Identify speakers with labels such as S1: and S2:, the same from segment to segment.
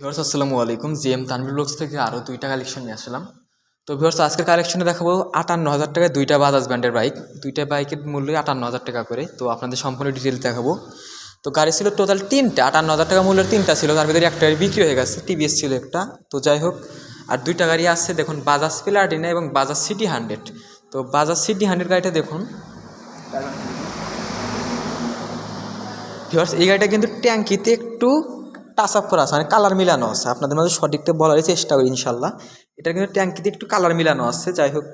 S1: Viewers আসসালামু আলাইকুম। GM Tanvir blogs থেকে আরও দুইটা কালেকশন নিয়ে আসলাম। তো ভিউয়ার্স আজকের কালেকশনে দেখাবো আটান্ন হাজার টাকায় দুইটা বাজাজ ব্র্যান্ডের বাইক দুইটা বাইকের মূল্য আটান্ন হাজার টাকা করে। তো আপনাদের সম্পূর্ণ ডিটেলস দেখাবো। তো গাড়ি ছিল টোটাল তিনটা আটান্ন হাজার টাকা মূল্যের তিনটা ছিল। তার ভিতরে একটা বিক্রি হয়ে গেছে টিভিএস ছিল একটা। তো যাই হোক, আর দুইটা গাড়ি আসছে দেখুন বাজাজ প্লাটিনা এবং বাজাজ সিটি হান্ড্রেড তো বাজাজ সিটি হান্ড্রেড গাড়িটা দেখুন। ভিউয়ার্স এই গাড়িটা কিন্তু ট্যাঙ্কিতে একটু টাচ আপ করা আছে মানে কালার মিলানো আছে। আপনাদের মাঝে সঠিকটা বলার চেষ্টা করি, ইনশাল্লাহ। এটা কিন্তু ট্যাঙ্কিতে একটু কালার মিলানো আছে, যাই হোক।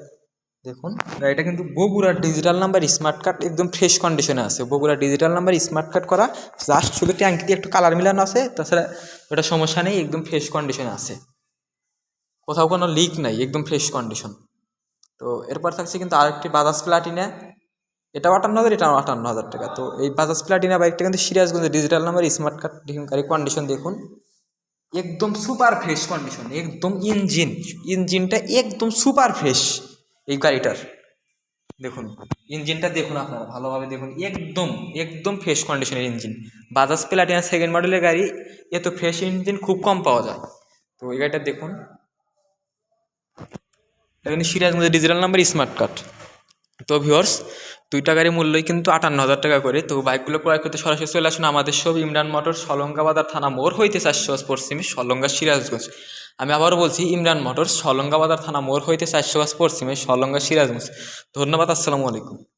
S1: দেখুন এটা কিন্তু বগুড়ার ডিজিটাল নাম্বার স্মার্ট কার্ড একদম ফ্রেশ কন্ডিশনে আছে। বগুড়ার ডিজিটাল নাম্বার স্মার্ট কার্ড করা জাস্ট শুধু ট্যাঙ্কিতে একটু কালার মিলানো আছে, তাছাড়া ওটা সমস্যা নেই, একদম ফ্রেশ কন্ডিশনে আছে। কোথাও কোনো লিক নাই, একদম ফ্রেশ কন্ডিশন তো এরপর থাকছে কিন্তু আরেকটি বাজাজ প্লাটিনা এটাও আটান্ন হাজার, এটাও আটান্ন হাজার টাকা। তো এই বাজাজ প্লাটিনা বাইকটা কিন্তু Sirajganj digital number smart card গাড়ি কন্ডিশন দেখুন। একদম সুপার ফ্রেশ কন্ডিশন একদম ইঞ্জিন ইঞ্জিনটা একদম সুপার ফ্রেশ এই গাড়িটার। দেখুন ইঞ্জিনটা দেখুন আপনারা, ভালোভাবে দেখুন, একদম একদম ফ্রেশ কন্ডিশনের ইঞ্জিন বাজাজ প্লাটিনা সেকেন্ড মডেলের গাড়ি, এত ফ্রেশ ইঞ্জিন খুব কম পাওয়া যায়। তো এই গাড়িটা দেখুন। কিন্তু সিরাজগঞ্জের ডিজিটাল নাম্বার স্মার্ট কার্ড তো ভিওর্স দুইটা গাড়ির মূল্যই কিন্তু আটান্ন হাজার টাকা করে। তো বাইকগুলো ক্রয় করতে সরাসরি চলে আসুন আমাদের সব ইমরান মোটর সলঙ্গাবাদার থানা মোড় হইতে চারশো গাছ পশ্চিমে সলঙ্গা সিরাজগঞ্জ। আমি আবারও বলছি, ইমরান মোটর সলঙ্গাবাদার থানা মোড় হইতে চারশো গাছ পশ্চিমে সলঙ্গা সিরাজগঞ্জ। ধন্যবাদ, আসসালামু আলাইকুম।